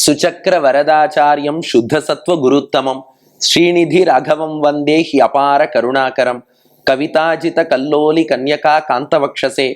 சுச்சக்கர வரதாச்சாரியம் சுத்த சத்வ குருத்தமம். ஸ்ரீநிதி ராகவம் வந்தே ஹி அபார கருணாகரம். கவிதாஜித கல்லோலி கன்யகா காந்தவக்ஷசே.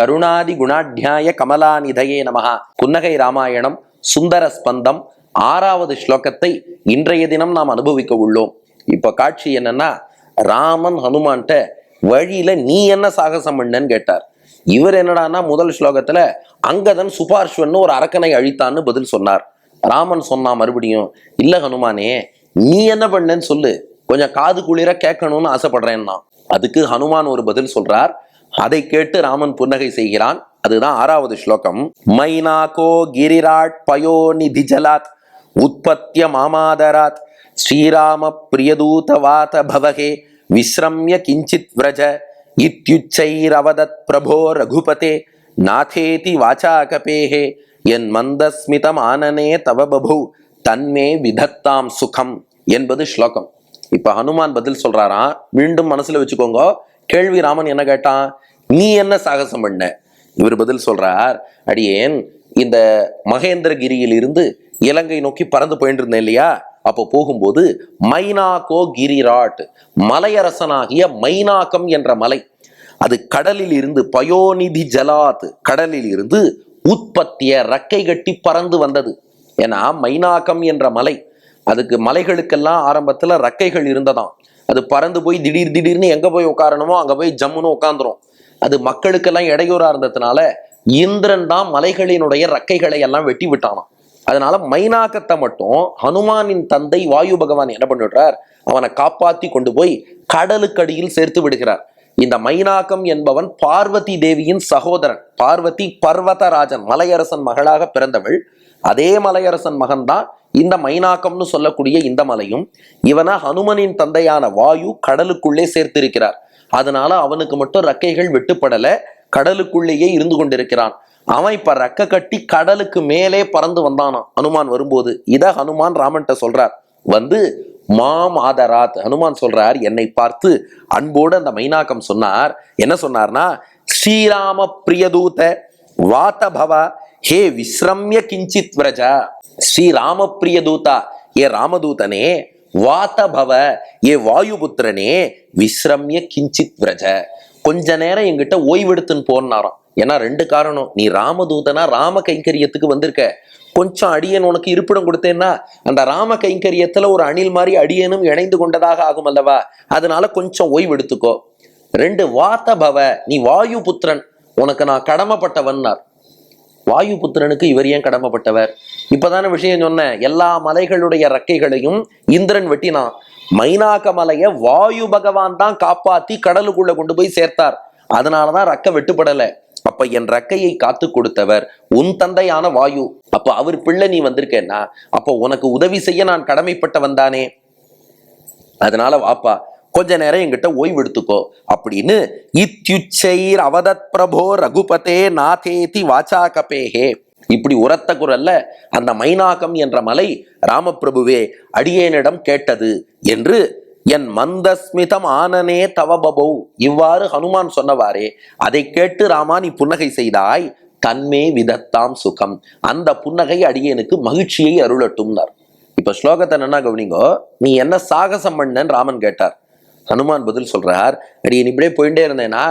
கருணாதி குணாட்யாய கமலாநிதயே நமஹ. புன்னகை ராமாயணம் சுந்தர ஸ்பந்தம் ஆறாவது ஸ்லோகத்தை இன்றைய தினம் நாம் அனுபவிக்க உள்ளோம். இப்ப காட்சி என்னன்னா ராமன் ஹனுமான்ட்ட வழியில நீ என்ன சாகசம் பண்ணன்னு கேட்டார். இவர் என்னடான்னா முதல் ஸ்லோகத்துல அங்கதன் சுபார்ஷ்வன்னு ஒரு அரக்கனை அழித்தான்னு பதில் சொன்னார். ராமன் சொன்னான் மறுபடியும் இல்லை ஹனுமானே நீ என்ன பண்ணேன்னு சொல்லு. கொஞ்சம் காது குளிர கேட்கணும்னு ஆசைப்படுறேன்னா. அதுக்கு ஹனுமான் ஒரு பதில் சொல்றார். அதை கேட்டு ராமன் புன்னகை செய்கிறான். அதுதான் ஆறாவது ஸ்லோகம். மைனாகோ கிரிராட் பயோ நிதி ஜலாத் உற்பத்திய மாமாதராத் ஸ்ரீராம பிரியதூத வாத பவகே விஸ்ரம்ய கிஞ்சித் விரஜ இத்யுச்சைரவதத் பிரபோ ரகுபதே நாதேதி வாச்சா கபேஹே என் மந்தஸ்மிதம் ஆனனே தவ பபு தன்மே விதத்தாம் சுகம் என்பது ஸ்லோகம். இப்ப ஹனுமான் பதில் சொல்றாராம் மீண்டும் மனசுல வச்சுக்கோங்க. கேள்வி ராமன் என்ன கேட்டான்? நீ என்ன சாகசம் பண்ண? இவர் பதில் சொல்றார் அடியேன் இந்த மகேந்திரகிரியில் இருந்து இலங்கை நோக்கி பறந்து போயிட்டு இருந்தேன் இல்லையா? அப்போ போகும்போது மைனாகோ கிரிராட் மலையரசனாகிய மைனாக்கம் என்ற மலை அது கடலில் இருந்து பயோநிதி ஜலாத் கடலில் இருந்து உற்பத்திய ரக்கை கட்டி பறந்து வந்தது. ஏன்னா மைனாக்கம் என்ற மலை அதுக்கு மலைகளுக்கெல்லாம் ஆரம்பத்துல ரக்கைகள் இருந்ததாம். அது பறந்து போய் திடீர் திடீர்னு எங்க போய் உட்காரணுமோ அங்க போய் ஜம்முன்னு உட்காந்துரும் அது மக்களுக்கெல்லாம் இடையூறா இருந்ததுனால இந்திரன் தான் மலைகளினுடைய ரக்கைகளை எல்லாம் வெட்டி விட்டானாம். அதனால மைனாக்கத்தை மட்டும் ஹனுமானின் தந்தை வாயு பகவான் என்ன பண்ணிடுறார்? அவனை காப்பாத்தி கொண்டு போய் கடலுக்கடியில் சேர்த்து விடுகிறார். இந்த மைனாக்கம் என்பவன் பார்வதி தேவியின் சகோதரன் பார்வதி பர்வதராஜன் மலையரசன் மகளாக பிறந்தவள். அதே மலையரசன் மகன்தான் இந்த மைனாக்கம்னு சொல்லக்கூடிய இந்த மலையும். இவனை ஹனுமனின் தந்தையான வாயு கடலுக்குள்ளே சேர்த்திருக்கிறார். அதனால அவனுக்கு மட்டும் ரக்கைகள் வெட்டுப்படல கடலுக்குள்ளேயே இருந்து கொண்டிருக்கிறான். அவன் இப்ப ரக்க கட்டி கடலுக்கு மேலே பறந்து வந்தானாம் ஹனுமான் வரும்போது இத ஹனுமான் ராமன்ட்ட சொல்றார். வந்து மாம் ஆதராத். ஹனுமான் சொல்றார் என்னை பார்த்து அன்போடு அந்த மைனாக்கம் சொன்னார். என்ன சொன்னார்னா ஸ்ரீராம பிரியதூத வாத்தபவ ஹே விஸ்ரம்ய கிஞ்சித் விரஜா. ஸ்ரீராம பிரியதூதா ஏ ராமதூதனே வாத்தபவ ஏ வாயுபுத்திரனே விஸ்ரம்ய கிஞ்சித் விரஜ. கொஞ்ச நேரம் எங்கிட்ட ஓய்வெடுத்துன்னு போனாராம். ஏன்னா ரெண்டு காரணம். நீ ராமதூதனா ராம கைங்கரியத்துக்கு வந்திருக்க. கொஞ்சம் அடியன் உனக்கு இருப்பிடம் கொடுத்தேன்னா அந்த ராம கைங்கரியத்துல ஒரு அணில் மாதிரி அடியனும் இணைந்து கொண்டதாக ஆகும் அல்லவா? அதனால கொஞ்சம் ஓய்வெடுத்துக்கோ. ரெண்டு வாத்த பவ நீ வாயு புத்திரன். உனக்கு நான் கடமைப்பட்டவன்னார். வாயு புத்திரனுக்கு இவர் ஏன் கடமைப்பட்டவர்? இப்பதான விஷயம் சொன்னேன் எல்லா மலைகளுடைய ரக்கைகளையும் இந்திரன் வெட்டினான். மைனாக்க மலைய வாயு பகவான் தான் காப்பாத்தி கடலுக்குள்ள கொண்டு போய் சேர்த்தார். அதனாலதான் ரெக்க வெட்டுப்படலை. அப்ப என் ரக்கையை காத்து கொடுத்தவர் உன் தந்தையான வாயு. அப்ப அவர் பிள்ளை நீ வந்திருக்கேன்னா அப்போ உனக்கு உதவி செய்ய நான் கடமைப்பட்டவன் தானே அதனால வாப்பா கொஞ்ச நேரம் என்கிட்ட ஓய்வு எடுத்துக்கோ அப்படின்னு இத்யுச்சைர் அவதத் பிரபோ ரகுபதே நாதேதி வாச்சா கபேஹே இப்படி உரத்த குரல்ல அந்த மைனாகம் என்ற மலை ராமபிரபுவே அடியேனிடம் கேட்டது என்று என் மந்தஸ்மிதம் ஆனனே தவபபௌ இவ்வாறு ஹனுமான் சொன்னவாறே அதை கேட்டு ராமா நீ புன்னகை செய்தாய் தன்மே விதத்தாம் சுகம். அந்த புன்னகை அடியனுக்கு மகிழ்ச்சியை அருளட்டும்னார். இப்ப ஸ்லோகத்தை என்ன கவனிங்கோ நீ என்ன சாகசம் பண்ணன்னு ராமன் கேட்டார். ஹனுமான் பதில் சொல்றார் அடியன் இப்படியே போயிட்டே இருந்தேனா?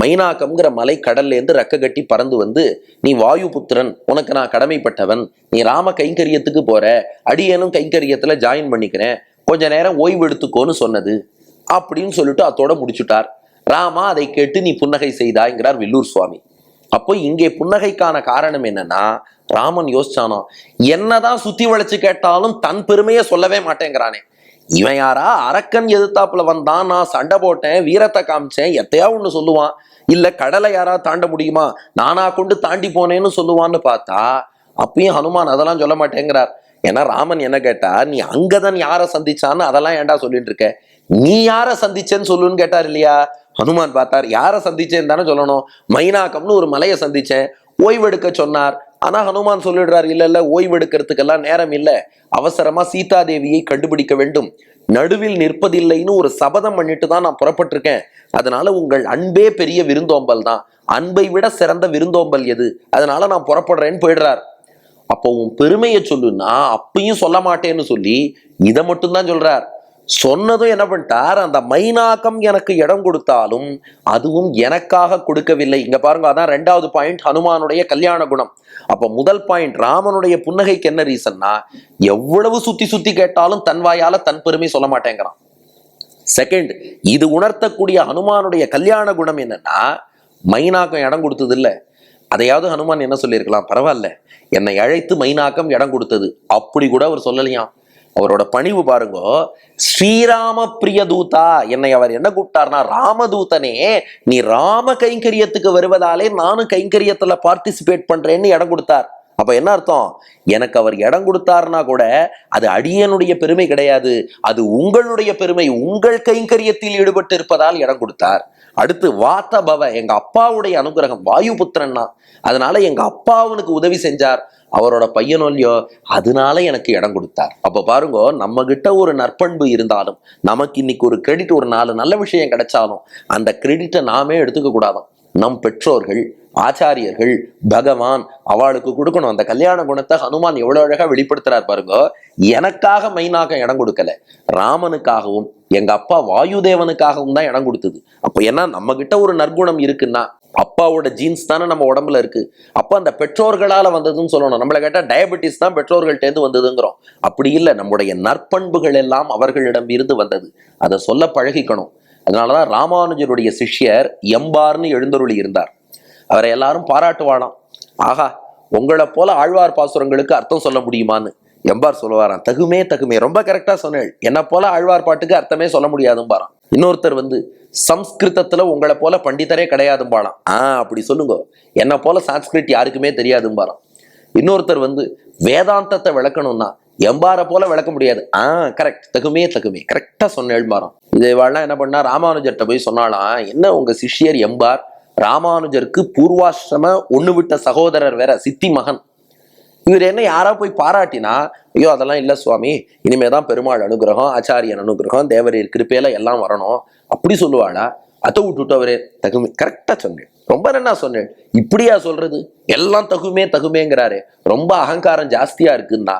மைனாக்கம்ங்கிற மலை கடல்ல இருந்து ரெக்க கட்டி பறந்து வந்து நீ வாயு புத்திரன் உனக்கு நான் கடமைப்பட்டவன். நீ ராம கைங்கரியத்துக்கு போற அடியேனும் கைங்கரியத்துல ஜாயின் பண்ணிக்கிறேன். கொஞ்ச நேரம் ஓய்வு எடுத்துக்கோன்னு சொன்னது அப்படின்னு சொல்லிட்டு அதோட முடிச்சுட்டார். ராமா அதை கேட்டு நீ புன்னகை செய்தாய்ங்கிறார் வில்லூர் சுவாமி. அப்போ இங்கே புன்னகைக்கான காரணம் என்னன்னா ராமன் யோசிச்சானோ என்னதான் சுத்தி வளைச்சு கேட்டாலும் தன் பெருமையை சொல்லவே மாட்டேங்கிறானே. இவன் யாரா? அரக்கன் எதிர்த்தாப்புல வந்தான். நான் சண்டை போட்டேன் வீரத்தை காமிச்சேன். எத்தையா ஒன்று சொல்லுவான்? இல்ல கடலை யாரா தாண்ட முடியுமா? நானா கொண்டு தாண்டி போனேன்னு சொல்லுவான்னு பார்த்தா அப்பயும் ஹனுமான் அதெல்லாம் சொல்ல மாட்டேங்கிறார். ஏன்னா ராமன் என்ன கேட்டா நீ அங்கதான் யாரை சந்திச்சான்னு அதெல்லாம் ஏன்டா சொல்லிட்டு இருக்க? நீ யாரை சந்திச்சேன்னு சொல்லுன்னு கேட்டார் இல்லையா? ஹனுமான் பார்த்தார் யாரை சந்திச்சேன்னு தானே சொல்லணும். மைனாக்கம்னு ஒரு மலையை சந்திச்சேன். ஓய்வெடுக்க சொன்னார். ஆனா ஹனுமான் சொல்லிடுறார் இல்ல இல்ல ஓய்வெடுக்கிறதுக்கெல்லாம் நேரம் இல்லை. அவசரமா சீதாதேவியை கண்டுபிடிக்க வேண்டும். நடுவில் நிற்பதில்லைன்னு ஒரு சபதம் பண்ணிட்டு தான் நான் புறப்பட்டிருக்கேன். அதனால உங்கள் அன்பே பெரிய விருந்தோம்பல் தான். அன்பை விட சிறந்த விருந்தோம்பல் எது? அதனால நான் புறப்படுறேன்னு போயிடுறார். அப்போ உன் பெருமையை சொல்லுன்னா அப்பயும் சொல்ல மாட்டேன்னு சொல்லி இதை மட்டும்தான் சொல்றார். சொன்னதும் என்ன பண்ணிட்டார்? அந்த மைனாக்கம் எனக்கு இடம் கொடுத்தாலும் அதுவும் எனக்காக கொடுக்கவில்லை. இங்க பாருங்க அதான் ரெண்டாவது பாயிண்ட் ஹனுமானுடைய கல்யாண குணம். அப்ப முதல் பாயிண்ட் ராமனுடைய புன்னகைக்கு என்ன ரீசன்னா எவ்வளவு சுத்தி சுத்தி கேட்டாலும் தன் வாயால தன் பெருமை சொல்ல மாட்டேங்கிறான். செகண்ட் இது உணர்த்தக்கூடிய ஹனுமானுடைய கல்யாண குணம் என்னன்னா மைனாக்கம் இடம் கொடுத்தது இல்லை அதையாவது ஹனுமான் என்ன சொல்லியிருக்கலாம்? பரவாயில்ல. என்னை அழைத்து மைனாக்கம் இடம் கொடுத்தது. அப்படி கூட அவர் சொல்லலையாம். அவரோட பணிவு பாருங்க. ஸ்ரீராம பிரியதூதா என்னை அவர் என்ன கூப்பிட்டார்னா ராமதூதனே நீ ராம கைங்கரியத்துக்கு வருவதாலே நானும் கைங்கரியத்துல பார்ட்டிசிபேட் பண்றேன்னு இடம் கொடுத்தார். அப்ப என்ன அர்த்தம்? எனக்கு அவர் இடம் கொடுத்தாருனா கூட அது அடியனுடைய பெருமை கிடையாது. அது உங்களுடைய பெருமை. உங்கள் கைங்கரியத்தில் ஈடுபட்டு இருப்பதால் இடம் கொடுத்தார். அடுத்து வாத்த பவ எங்க அப்பாவுடைய அனுகிரகம் வாயு புத்திரன்னா அதனால எங்க அப்பா அவனுக்கு உதவி செஞ்சார். அவரோட பையனோ இல்லையோ அதனால எனக்கு இடம் கொடுத்தார். அப்ப பாருங்க நம்ம கிட்ட ஒரு நற்பண்பு இருந்தாலும் நமக்கு இன்னைக்கு ஒரு கிரெடிட் ஒரு நாலு நல்ல விஷயம் கிடைச்சாலும் அந்த கிரெடிட்டை நாமே எடுத்துக்க கூடாதான் நம் பெற்றோர்கள் ஆச்சாரியர்கள் பகவான் அவளுக்கு கொடுக்கணும். அந்த கல்யாண குணத்தை ஹனுமான் எவ்வளவு அழகா வெளிப்படுத்துறார் பாருங்க. எனக்காக மெயினாக இடம் கொடுக்கல. ராமனுக்காகவும் எங்க அப்பா வாயுதேவனுக்காகவும் தான் இடம் கொடுத்தது. அப்ப என்ன நம்ம கிட்ட ஒரு நற்குணம் இருக்குன்னா அப்பாவோட ஜீன்ஸ் தானே நம்ம உடம்புல இருக்கு. அப்ப அந்த பெற்றோர்களால வந்ததுன்னு சொல்லணும். நம்மளை கேட்டா டயபெட்டிஸ் தான் பெற்றோர்கள்ட்டேருந்து வந்ததுங்கிறோம். அப்படி இல்லை. நம்முடைய நற்பண்புகள் எல்லாம் அவர்களிடம் இருந்து வந்தது. அதை சொல்ல பழகிக்கணும். அதனாலதான் ராமானுஜருடைய சிஷ்யர் எம்பார்னு எழுந்தருளி இருந்தார். அவரை எல்லாரும் பாராட்டுவானாம். ஆஹா உங்களை போல ஆழ்வார் பாசுரங்களுக்கு அர்த்தம் சொல்ல முடியுமான்னு எம்பார் சொல்லுவாராம். தகுமே தகுமே. ரொம்ப கரெக்டா சொன்னேள். என்ன போல ஆழ்வார் பாட்டுக்கு அர்த்தமே சொல்ல முடியாதும்பாராம் இன்னொருத்தர் வந்து சம்ஸ்கிருதத்துல உங்களை போல பண்டிதரே கிடையாதும்பாலாம் ஆ அப்படி சொல்லுங்க. என்ன போல சான்ஸ்கிரிட் யாருக்குமே தெரியாதும்பாராம் இன்னொருத்தர் வந்து வேதாந்தத்தை விளக்கணும்னா எம்பாரை போல விளக்க முடியாது. ஆ கரெக்ட் தகுமே தகுமே. கரெக்டா சொன்னேள் இது இதேவாள்லாம் என்ன பண்ணா ராமானுஜர்கிட்ட போய் சொன்னாலாம் என்ன உங்கள் சிஷ்யர் எம்பார்? ராமானுஜருக்கு பூர்வாசிரம ஒன்று விட்ட சகோதரர் வேற சித்தி மகன். இவர் என்ன யாரா போய் பாராட்டினா ஐயோ அதெல்லாம் இல்லை சுவாமி. இனிமே தான் பெருமாள் அனுகிரகம் ஆச்சாரியன் அனுகிரகம் தேவரீர் கிருப்பையில எல்லாம் வரணும். அப்படி சொல்லுவாளா. அதை விட்டுட்டு அவரே தகுமே. கரெக்டாக சொன்னேன். ரொம்ப என்ன சொன்னேன். இப்படியா சொல்றது? எல்லாம் தகுமே தகுமேங்கிறாரு. ரொம்ப அகங்காரம் ஜாஸ்தியா இருக்குன்னா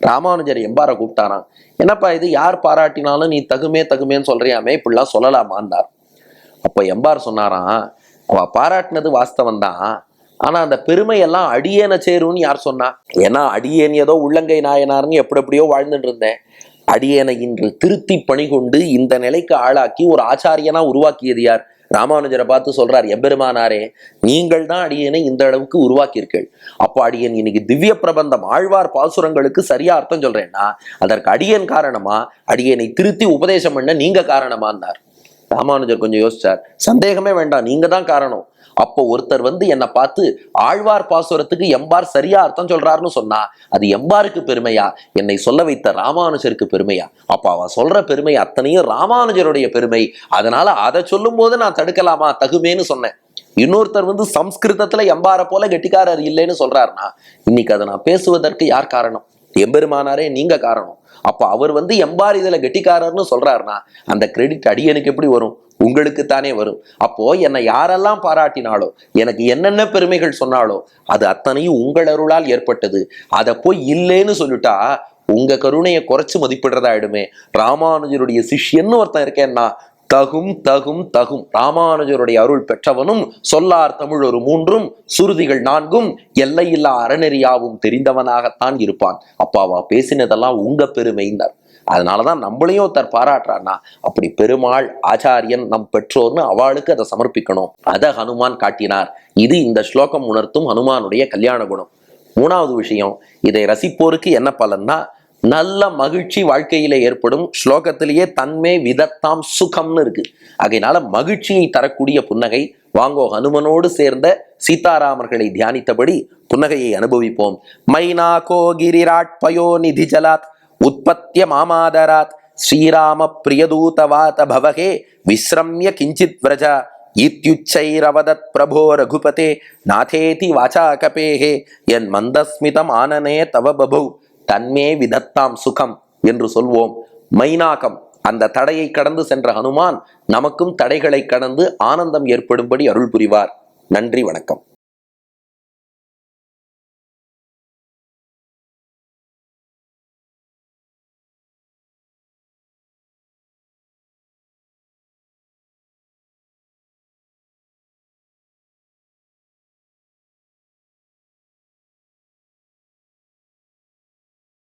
ராமானுஜர் எம்பார கூப்பிட்டாராம். என்னப்பா இது? யார் பாராட்டினாலும் நீ தகுமே தகுமேன்னு சொல்றியாமே? இப்படிலாம் சொல்லலாமான்னார். அப்போ எம்பார் சொன்னாராம் அவ பாராட்டினது வாஸ்தவம் தான் ஆனா அந்த பெருமை எல்லாம் அடியேன சேரும்னு யார் சொன்னா? ஏன்னா அடியேன் ஏதோ உள்ளங்கை நாயனார்னு எப்படி எப்படியோ வாழ்ந்துட்டு இருந்தேன். அடியேனை இன்று திருத்தி பணி கொண்டு இந்த நிலைக்கு ஆளாக்கி ஒரு ஆச்சாரியனா உருவாக்கியது யார்? ராமானுஜரை பார்த்து சொல்றார் எம்பெருமானாரே நீங்கள் தான் அடியனை இந்த அளவுக்கு உருவாக்கியிருக்கள் அப்போ அடியன் இன்னைக்கு திவ்ய பிரபந்தம் ஆழ்வார் பாசுரங்களுக்கு சரியா அர்த்தம் சொல்றேன்னா அதற்கு அடியன் காரணமா அடியனை திருத்தி உபதேசம் பண்ண நீங்க காரணமான்னார். ராமானுஜர் கொஞ்சம் யோசிச்சார் சந்தேகமே வேண்டாம் நீங்க தான் காரணம். அப்போ ஒருத்தர் வந்து என்னை பார்த்து ஆழ்வார் பாசுரத்துக்கு எம்பார் சரியா அர்த்தம் சொல்றாருன்னு சொன்னா அது எம்பாருக்கு பெருமையா? என்னை சொல்ல வைத்த ராமானுஜருக்கு பெருமையா? அப்போ அவன் சொல்ற பெருமை அத்தனையும் ராமானுஜருடைய பெருமை. அதனால அதை சொல்லும் போது நான் தடுக்கலாமா? தகுமேன்னு சொன்னேன். இன்னொருத்தர் வந்து சம்ஸ்கிருதத்துல எம்பார போல கெட்டிக்காரர் இல்லைன்னு சொல்றாருன்னா இன்னைக்கு அதை நான் பேசுவதற்கு யார் காரணம்? எம்பெருமானாரே நீங்க காரணம். அப்போ அவர் வந்து எம்பார் இதில் கெட்டிக்காரர்னு சொல்கிறாருன்னா அந்த கிரெடிட் அடியனுக்கு எப்படி வரும்? உங்களுக்கு தானே வரும். அப்போ என்னை யாரெல்லாம் பாராட்டினாலோ எனக்கு என்னென்ன பெருமைகள் சொன்னாலோ அது அத்தனையும் உங்கள் அருளால் ஏற்பட்டது. அதை போய் இல்லைன்னு சொல்லிட்டா உங்க கருணையை குறைச்சு மதிப்பிடுறதாயிடுமே. ராமானுஜருடைய சிஷ்யன்னு ஒருத்தன் இருக்கேன்னா தகும் தகும் தகும். ராமானுஜருடைய அருள் பெற்றவனும் சொல்லார் தமிழ் ஒரு மூன்றும் சுருதிகள் நான்கும் எல்லையில்லா அறநெறியாவும் தெரிந்தவனாகத்தான் இருப்பான். அப்பாவா பேசினதெல்லாம் உங்க பெருமைந்தார் அதனாலதான் நம்மளையும் ஒருத்தர் பாராட்டுறான்னா அப்படி பெருமாள் ஆச்சாரியன் நம் பெற்றோர்னு அவளுக்கு அதை சமர்ப்பிக்கணும். அதை ஹனுமான் காட்டினார். இது இந்த ஸ்லோகம் உணர்த்தும் ஹனுமானுடைய கல்யாண குணம். மூணாவது விஷயம் இதை ரசிப்போருக்கு என்ன பலன்னா நல்ல மகிழ்ச்சி வாழ்க்கையில ஏற்படும். ஸ்லோகத்திலேயே தன்மே விதத்தாம் சுகம்னு இருக்கு. அதனால மகிழ்ச்சியை தரக்கூடிய புன்னகை வாங்கோ ஹனுமனோடு சேர்ந்த சீதாராமர்களை தியானித்தபடி புன்னகையை அனுபவிப்போம். மைனாகோ கிரிராட் பயோ நிதி ஜலாத் உற்பத்திய மாமாதராத் ஸ்ரீராம பிரியதூதவாத பவகே விஸ்ரம்ய கிஞ்சித் விரஜா இத்யுச்சைரவதத் பிரபோ ரகுபதே நாதேதி வாச்சா கபேஹே என் மந்தஸ்மிதம் ஆனனே தவ பபௌ. தன்மே விதத்தாம் சுகம் என்று சொல்வோம். மைனாகம் அந்த தடையை கடந்து சென்ற ஹனுமான் நமக்கும் தடைகளை கடந்து ஆனந்தம் ஏற்படும்படி அருள் புரிவார். நன்றி வணக்கம்.